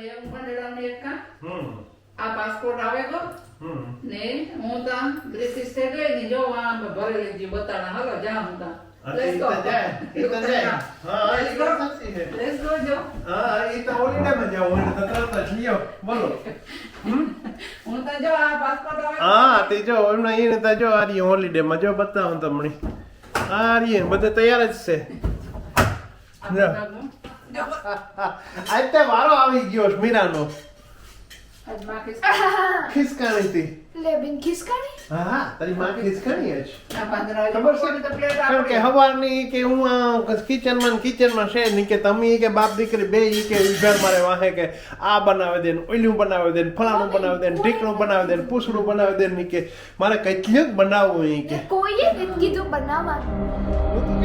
પણ એવું બંધારણનું એક કામ આ પાસપોર્ટ આવે તો ને હું ત્યાં બ્રિટિશ થઈ ગઈ ને જો આ ભરેલી જે બતાડા હાલો જા હું. તો તો જાય હા Let's ઈ go. વાત સાચી Let's go જો હા ઈ તો હોલિડેમાં જાવ હોય તો તરત જ લ્યો બોલો હું તો જો આ પાસપોર્ટ આવે હા તે જો એમને એને તો જો આ રહી હોલિડેમાં જો બતાવો તમને આ બધે તૈયાર જ છે જો. આજ તે વારો આવી ગયો મીરાનો. ખિસકાણી હતી. લે બેન ખિસકાણી? હા તારી માં ખિસકાણી જ. ખબર છે? તો પ્લેટ કારણ કે હવારની કે હું કિચનમાં કિચનમાં છે નહીં કે તમે કે બાપ દીકરી બે ઈ કે ઘર મારે વાહે કે આ બનાવી દે ઓલું બનાવી દે ને ફલાણું બનાવી દે ઢીકણું બનાવી દે પૂછડું બનાવી દે કે મારે કેટલું જ બનાવવું ઈ કે. કોઈએ કીધું બનાવવાનું.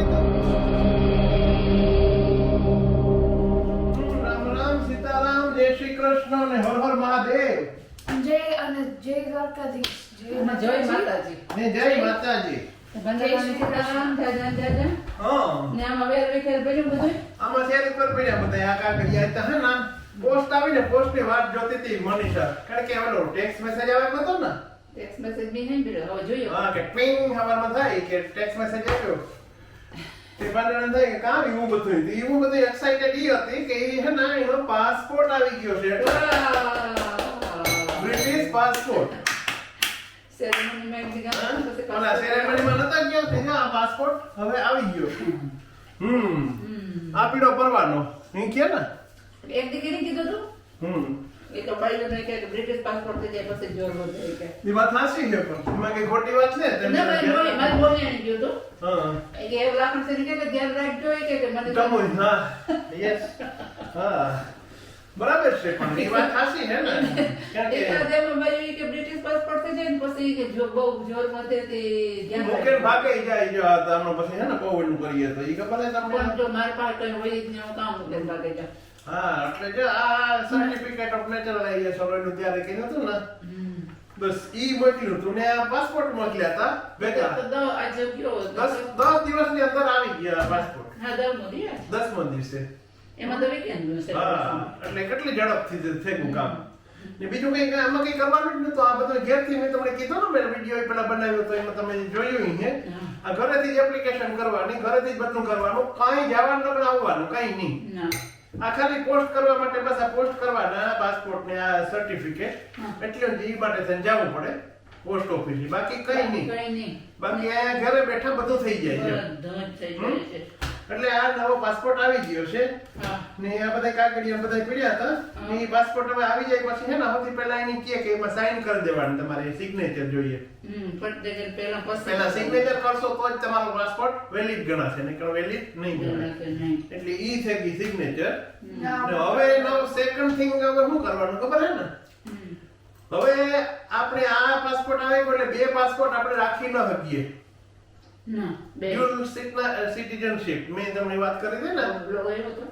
કૃષ્ણ અને હર હર મહાદેવ. જય અને જય દ્વારકાધીશ જય અને જય માતાજી. ને જય માતાજી. બંધારણની સીતારામ, જય જય જય જય. હા. ને આમાં વેર વિખેર પડ્યું બધું? આમાં શેર ઉપર પડ્યા બધા આ કાગળિયા હતા હે ના પોસ્ટ આવી પોસ્ટની વાત જોતી હતી મનીષા. કારણ કે ઓલો ટેક્સ મેસેજ આવે હતો ને? ટેક્સ મેસેજ બી નહીં હવે જોઈએ. હા કે ટ્વિંગ હવામાં થાય કે ટેક્સ મેસેજ આવ્યો. તે બાંધણ થાય કે કામ એવું બધું. એવું બધું એક્સાઇટેડ એ હતી કે એ હે ને પાસપોર્ટ આવી ગયો છે. British passport. કે પાસપોર્ટ હવે આવી ગયો. હમ. હમ. આ પીડો પરવાનો. ઈ કે ને? એક દીકરી કીધું તું હમ. એ તો બાઈ ને કે બ્રિટિશ પાસપોર્ટ થઈ જાય પછી જોર વધે કે એ વાત હાચી છે પણ. એમાં કઈ ખોટી વાત છે? તેમ ના મારી બોલી મારી બોલી એને કીધું તું હા. એ કે લાખણ છે કે ધ્યાન રાખજો એ કે કે મને તમો હા. યસ હા. બરાબર છે પણ એ વાત સાચી છે ને. કે એકાદ એમ બાઈ કે બ્રિટિશ પાસપોર્ટ થઈ જાય ને પછી કે જો બહુ જોર મતે તે ધ્યાન મુકેશ ભાગે જાય જો આ તમને પછી હે ને બહુ એનું કરીએ તો ઈ છે પણ તમને જો માર પાસે કઈ હોય જ નહીં હું કામ મૂકીને ભાગે જા. હા એટલે જો આ સર્ટિફિકેટ ઓફ નેચરલાઇઝેશન એનું ત્યારે કીધું હતું ને. બસ ઈ મોકલ્યું તું ને આ પાસપોર્ટ મોકલ્યા હતા ગયો દસ દિવસ દિવસની અંદર આવી ગયા પાસપોર્ટ હા દર મોદી દસમો દિવસે એમાં તો હા. એટલે કેટલી ઝડપથી થઈ ગયું કામ. ને બીજું કઈ આમાં કઈ કરવાનું જ નતું આ બધું ઘેરથી મેં તમને કીધું ને મેં વીડિયો પેલા બનાવ્યો તો એમાં તમે જોયું હે. આ ઘરેથી જ એપ્લિકેશન કરવાની ઘરેથી જ બધું કરવાનું. કાંઈ જવાનું પણ આવવાનું કાંઈ નહીં. આ ખાલી પોસ્ટ કરવા માટે બસ આ પોસ્ટ કરવાના પાસપોર્ટ ને આ સર્ટિફિકેટ. એટલે જ ઈ માટે થઈને જવું પડે. પોસ્ટ ઓફિસ બાકી કઈ નહીં. કઈ નહીં. બાકી અહીંયા ઘરે બેઠા બધું થઈ જાય છે. બધું થઈ જાય છે. એટલે આ નવો પાસપોર્ટ આવી ગયો છે. ને આ બધા કાગળિયા બધા પીડ્યા હતા. ને એ પાસપોર્ટ હવે આવી જાય પછી છે ને સૌથી પહેલા એની કે કે એમાં સાઈન કરી દેવાનું તમારે સિગ્નેચર જોઈએ. પહેલા સિગ્નેચર કરશો તો જ તમારો પાસપોર્ટ વેલિડ ગણાશે નહીતર વેલિડ નહીં ગણાય. એટલે ઈ થઈ ગઈ સિગ્નેચર હવે નવ સેકન્ડ થિંગ હવે શું કરવાનું ખબર હે ને? હવે આપણે આ પાસપોર્ટ આવે એટલે બે પાસપોર્ટ આપણે રાખી ન શકીએ. સિટીઝનશિપ મેં તમને વાત કરી હતી ને?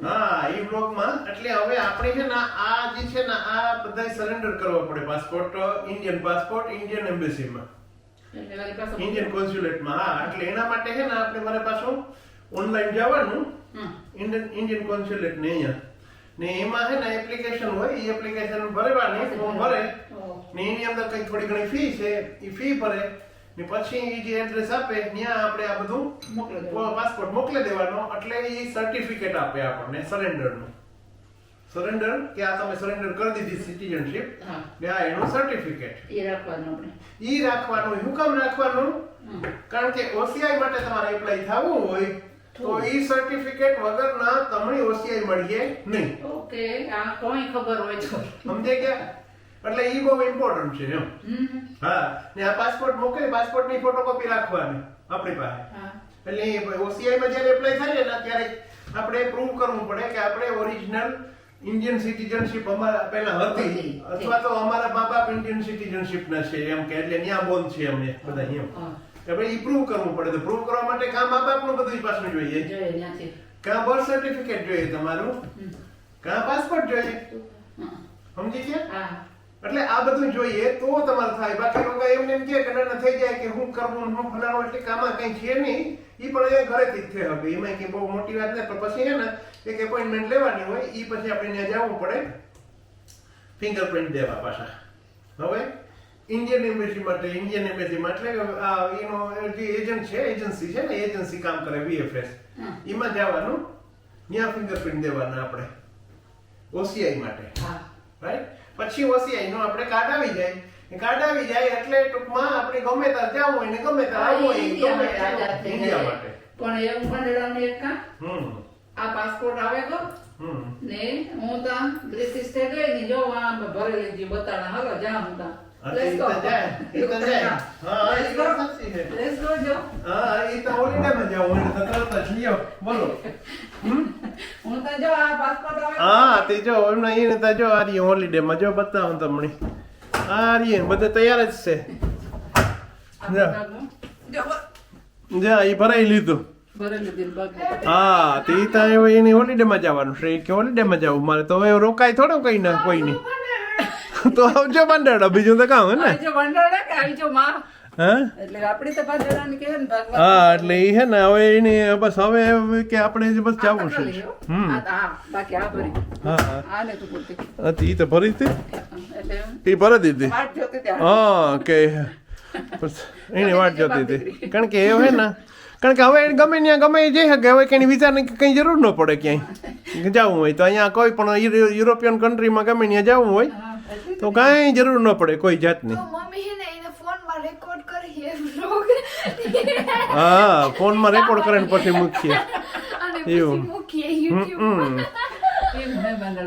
હા ઈ બ્લોગમાં. એટલે હવે આપણે છે ને આ જે છે ને આ બધા સરેન્ડર કરવા પડે. પાસપોર્ટ ઇન્ડિયન પાસપોર્ટ ઇન્ડિયન એમ્બેસીમાં ઇન્ડિયન કોન્સ્યુલેટમાં હા. એટલે એના માટે છે ને આપણે મારે પાછું ઓનલાઈન જવાનું. ઇન્ડિયન ઇન્ડિયન કોન્સ્યુલેટ ને અહીંયા. ને એમાં છે ને એપ્લિકેશન હોય એ એપ્લિકેશન ભરવાની ફોર્મ ભરે. ને એની અંદર કઈ થોડી ઘણી ફી છે એ ફી ભરે. ને પછી એ જે એડ્રેસ આપે ત્યાં આપણે આ બધું મોકલી પાસપોર્ટ મોકલી દેવાનો એટલે એ સર્ટિફિકેટ આપે આપણને સરેન્ડરનું સરેન્ડર કે આ તમે સરેન્ડર કરી દીધી સિટીઝનશિપ હા. ને આ એનું સર્ટિફિકેટ એ રાખવાનું આપણે. ઈ રાખવાનું શું કામ રાખવાનું? કારણ કે ઓસીઆઈ માટે તમારે એપ્લાય થવું હોય તો ઈ સર્ટિફિકેટ વગરના તમને ઓસીઆઈ મળીએ નહીં. ઓકે આ કોઈ ખબર હોય તો. સમજે ગયા એટલે ઈ બહુ ઇમ્પોર્ટન્ટ છે એમ. હા ને આ પાસપોર્ટ મોકલે પાસપોર્ટની ફોટોકોપી રાખવાની આપણી પાસે. એટલે ઓસીઆઈ માં જ્યારે એપ્લાય થાય ને ત્યારે આપણે પ્રૂવ કરવું પડે કે આપણે ઓરિજિનલ ઇન્ડિયન સિટીઝનશિપ અમારા પહેલા હતી. અથવા તો અમારા મા બાપ ઇન્ડિયન સિટીઝનશિપ ના છે એમ કે એટલે ત્યાં બોન છે અમને બધા એમ. કે ભાઈ ઈ પ્રૂવ કરવું પડે તો પ્રૂવ કરવા માટે કા મા બાપનું બધું પાછું જોઈએ? કા બર્થ સર્ટિફિકેટ જોઈએ તમારું? કા પાસપોર્ટ જોઈએ. સમજી ગયા? હા. એટલે આ બધું જોઈએ તો તમારે થાય. બાકી લોકો એમને એમ કે ના થઈ જાય કે હું કરવું હું ફલાણું એટલે કામાં કઈ છે નહીં. એ પણ એ ઘરેથી જ થઈ હવે. એમાં કે બહુ મોટી વાત નહીં પણ પછી હે ને એક એપોઇન્ટમેન્ટ લેવાની હોય એ પછી આપણે ત્યાં જવું પડે. ફિંગરપ્રિન્ટ દેવા પાછા. હવે ઇન્ડિયન એમ્બેસી માટે ઇન્ડિયન એમ્બેસીમાં એટલે કે આ એનો જે એજન્ટ છે એજન્સી છે ને એજન્સી કામ કરે વીએફએસ એમાં જવાનું. ત્યાં ફિંગરપ્રિન્ટ દેવાના આપણે. ઓસીઆઈ માટે. હા. રાઈટ પછી ઓસીઆઈ નો આપણે કાર્ડ આવી જાય. કાર્ડ આવી જાય એટલે ટૂંકમાં આપણે ગમે ત્યાં જવું હોય ને ગમે ત્યાં આવવું હોય ઇન્ડિયા ગમે માટે. ઇન્ડિયા પણ એવું મંડળાનું એક કામ હમ. આ પાસપોર્ટ આવે તો? ને હું તા બ્રિટિશ સ્ટેટ ગઈ ને જો આ ભરેલી જે બતાડા હાલો જા હું તા જાય. હા. Let's go, જો. હા એ તો હોલિડેમાં જવું હોય તરત જ લ્યો બોલો. હું તો જો આ પાસપોર્ટ આવે હા તે જો એમને એને તો જો આ રહી હોલિડેમાં જો બતાવું તમને. આ રહી બધે તૈયાર જ છે. જા. એ ભરાઈ લીધું. હા તે તો એની હોલિડેમાં જવાનું છે. કે હોલિડેમાં જવું મારે તો હવે રોકાય થોડું કઈ ના કોઈ નહીં તો આવજો બંડાડો બીજું તો કામ હે ને. આવજો કે આવજો માં. હા? એટલે આપણી તો ભંડારાની કહેવાય ને ભાગવત. હા એટલે એ હે ને હવે એની બસ હવે હવે કે આપણે જ બસ જવું છે. હમ. હા, ને તું પૂરતી. હતી તો ભરી હતી? એ ભરી દીધી? હા કે બસ એની વાટ જોતી હતી. કારણ કે એવું હે ને કારણ કે હવે ગમે ત્યાં ગમે એ જઈ શકે. હવે કઈ વિચારને કઈ જરૂર ન પડે ક્યાંય. જવું હોય તો અહીંયા કોઈ પણ યુરોપિયન કન્ટ્રીમાં ગમે ત્યાં જવું હોય તો કાંઈ જરૂર ન પડે કોઈ જાતની તો મમ્મી હે ને એને ફોનમાં રેકોર્ડ કરી એ vlog હા ફોનમાં રેકોર્ડ કરીને પછી મૂકીએ. એવું.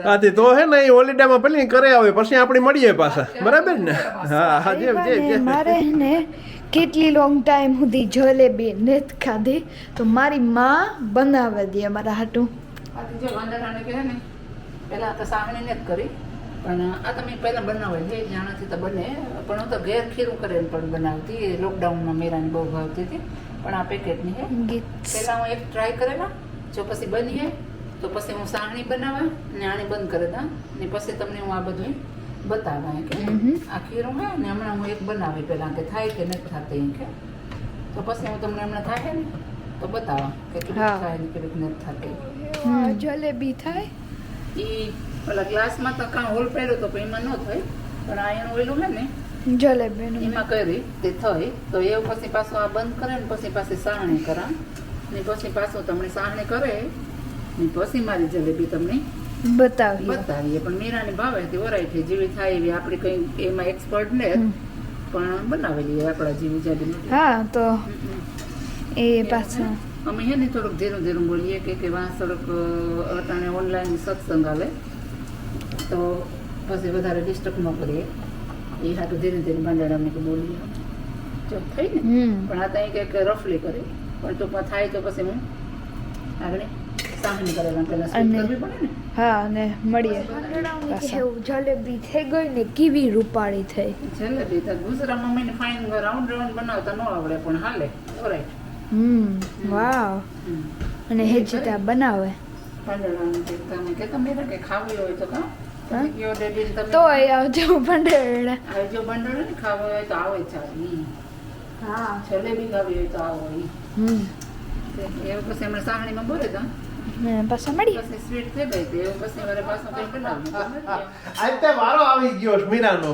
આથી તો હે ને એ હોલિડેમાં પેલી કરે આવે પછી આપણે મળીએ પાછા. બરાબર ને? હા હા જે જે મારે ને કેટલી લોંગ ટાઈમ સુધી જલેબી નેત ખાધી તો મારી માં બનાવી દે મારા હાટું. જો ભંડારાને કહે ને પહેલા તો ને જ કરી પણ આ તમે પહેલા બનાવેલ છે જાણાથી તો બને. પણ હું તો ઘેર ખીરું કરીને પણ બનાવતી લોકડાઉનમાં મેરાને બહુ ભાવતી હતી. પણ આ પેકેટની હે. પહેલા હું એક ટ્રાય કરેલા જો પછી બની હે તો પછી હું સાહણી બનાવવા ને આને બંધ કરી દઉં ને પછી તમને હું આ બધું બતાવવા એમ કે. આ ખીરું હે ને હમણાં હું એક બનાવી પહેલાં કે થાય કે નથી થતી કે. તો પછી હું તમને હમણાં થાય ને તો બતાવવા કે કેટલું થાય ને કેટલું નથી થતી. જલેબી થાય? એ પેલા ગ્લાસમાં તો કાં હોલ પહેર્યો તો એમાં ન થાય. પણ આ એનું ઓલું હે ને જલેબીનું એમાં કરી તે થઈ? તો એવું પછી પાછું આ બંધ કરે ને પછી પાછી સારણી કરા. ને પછી પાછું તમને સાહણી કરે. ને પછી મારી જલેબી તમને બતાવી બતાવીએ. પણ મીરાની ભાવે તે વરાયટી જેવી થાય એવી આપણે કંઈ એમાં એક્સપર્ટ ને. પણ બનાવેલી આપણા જેવી જલેબી હા તો એ પાછું. અમે હે ને થોડુંક ધીરું ધીરું બોલીએ કે કે વાં થોડુંક અટાણે ઓનલાઈન સત્સંગ આવે. તો પછી વધારે ડિસ્ટર્બ ન કરીએ. એ હાટું ધીરે ધીરે ભાંડાડા કે બોલી જો થઈ ને? પણ આ ત્યાં કંઈક રફલી કરી. પણ તો થાય તો પછી હું આગળ સાહણી કરેલા પહેલા કરવી પડે ને. હા અને મળીએ જલેબી થઈ ગઈ ને કેવી રૂપાળી થઈ. જલેબી તો ગુજરાત મમ્મીને ફાઇન રાઉન્ડ રાઉન્ડ બનાવતા ન આવડે પણ હાલે. ઓરાઈટ હમ વાવ. અને હેજીતા બનાવે. કે તમે કે ખાવું હોય તો કાં તો આવજો ભંડેરડા હવે જો ને ખાવા હોય તો આવે ચાલી. હા. જલેબી ખાવી હોય તો આવો. હમ. એવું પછી હમણાં સાહણીમાં બોલે તો. પાછા મળી પછી સ્વીટ થઈ ગઈ તો એવું પછી મારે પાછું કંઈ બનાવવું આજ વારો આવી ગયો મીરાનો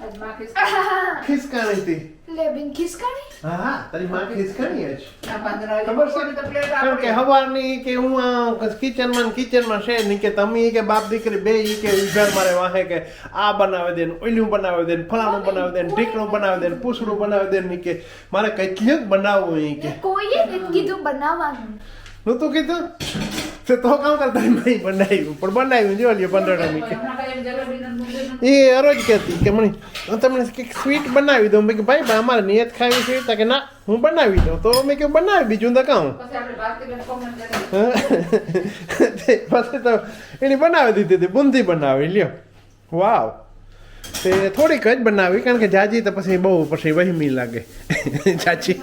ખિસકાણી હતી. લે બેન ખિસકાણી? હા હા તારી માં ખિસકાણી જ. ખબર છે? કારણ કે હવારની કે હું કિચનમાં છે નહીં કે તમે કે બાપ દીકરી બે ઈ કે ઉભેર મારે વાહે કે આ બનાવે દે ને ઓલું બનાવી દે ફલાણું બનાવે દે ઢીકણું બનાવી દે પૂછડું બનાવી દે ને ઈ કે મારે કેટલું બનાવવું ઈ કે. કોઈએ કીધું બનાવવાનું. નહોતું કીધું? તો તો કામ કરતા નહીં બનાવ્યું. પણ બનાવ્યું જો લ્યો પંદરમી કે એ અરોજ કહેતી કે મને તમને કંઈક સ્વીટ બનાવી દઉં. મેં કે ભાઈ અમારે નિયત ખાવી તો કે ના હું બનાવી દઉં. તો મેં કહ્યું બનાવી બીજું તો કામ પછી તે એની બનાવી દીધી હતી બુંદી બનાવી લ્યો. વાવ. તે થોડીક જ બનાવી કારણ કે જાજી તો પછી બહુ પછી વહેમી લાગે. ચાચી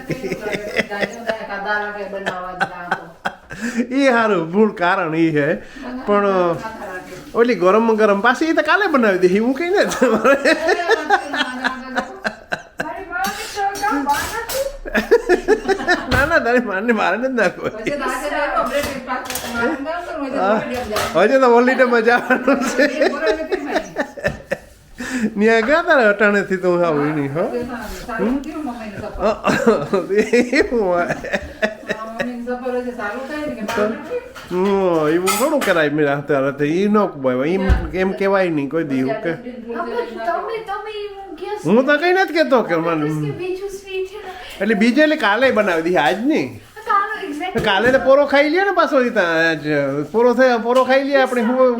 એ સારું મૂળ કારણ એ છે. પણ ઓલી ગરમ ગરમ પાછી એ તો કાલે બનાવી દે હું કઈ ને તમારે. ના ના તારી મારને મારે નથી નાખવું. હજે તો ઓલી મજા આવવાનું છે. ન્યા ગયા તારે અટાણેથી તો હું આવું નહીં હો? એવું હોય. મમ્મીને સફર હશે સારું થાય ને કે બહાર નીકળી. હમ, એવું ઘણું કરાય. મેરા અત્યારે તો એ ન કહેવાય એમ એમ કહેવાય નહીં કોઈ દી કે. હું તો કઈ નથી કહેતો કે મને એટલે બીજે એટલે કાલે બનાવી દીધી આજ નહીં. કાનો એક્ઝેક્ટ કાલે તો પોરો ખાઈ લે ને પાછો ઈ ત્યાં આજ પોરો થયો પોરો ખાઈ લે આપણે હું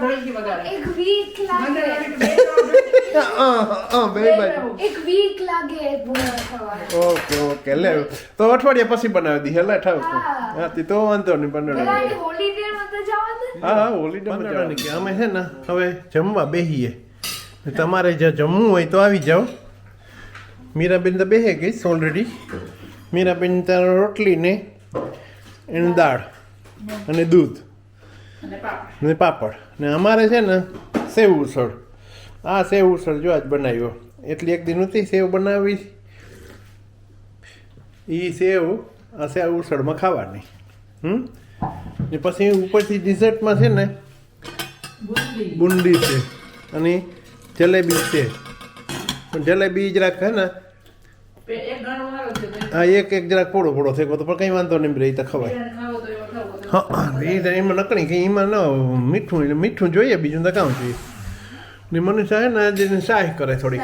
બિસારી મને માનતા હે ને એક બે વાર ઢળી ગઈ વધારે. એક વીક લાગે એક વીક લાગે ઓકે ઓકે લે. તો અઠવાડિયા પછી બનાવી દી હેલા ઠાવ હા. હા. તે તો વાંધો નહીં પેલા હોલિડે માં તો જવા દે હા હા હોલિડે કે અમે છે ને હવે જમવા બેહીએ. તમારે જો જમવું હોય તો આવી જાઓ. મીરાબેન તો બેહે ગઈ ઓલરેડી મીરાબેન તારો રોટલી ને એની દાળ અને દૂધ. ને પાપડ. ને અમારે છે ને સેવ ઉસળ. આ સેવ ઉસળ જો આજ બનાવ્યો. એટલી એક દિન હતી સેવ બનાવી. એ સેવ આ સેવ ઉસળમાં ખાવાની. હમ? ને પછી ઉપરથી ડિઝર્ટમાં છે ને બુંદી. છે. અને જલેબી છે. પણ જલેબી જરાક છે ને? હા એક એક જરાક પોળો પોળો થયો તો પણ કંઈ વાંધો નહીં રહી તો ખવાય. એ તો એમાં નકળી કે એમાં ન મીઠું એટલે મીઠું જોઈએ બીજું તો કામ જોઈએ. ને મને સાહેબ ને જે સાહેબ કરે થોડીક.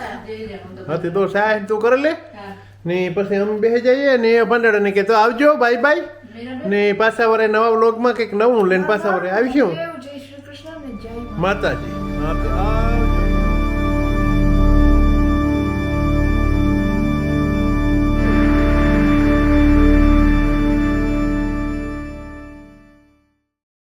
હા તે તો સાહેબ તું કરે લે. ને પછી અમે બે જઈએ ને એ ભંડારાને કે તો આવજો બાય બાય. ને પાછા વરે નવા વ્લોગમાં કંઈક નવું લઈને પાછા વરે આવીશું. માતાજી. હા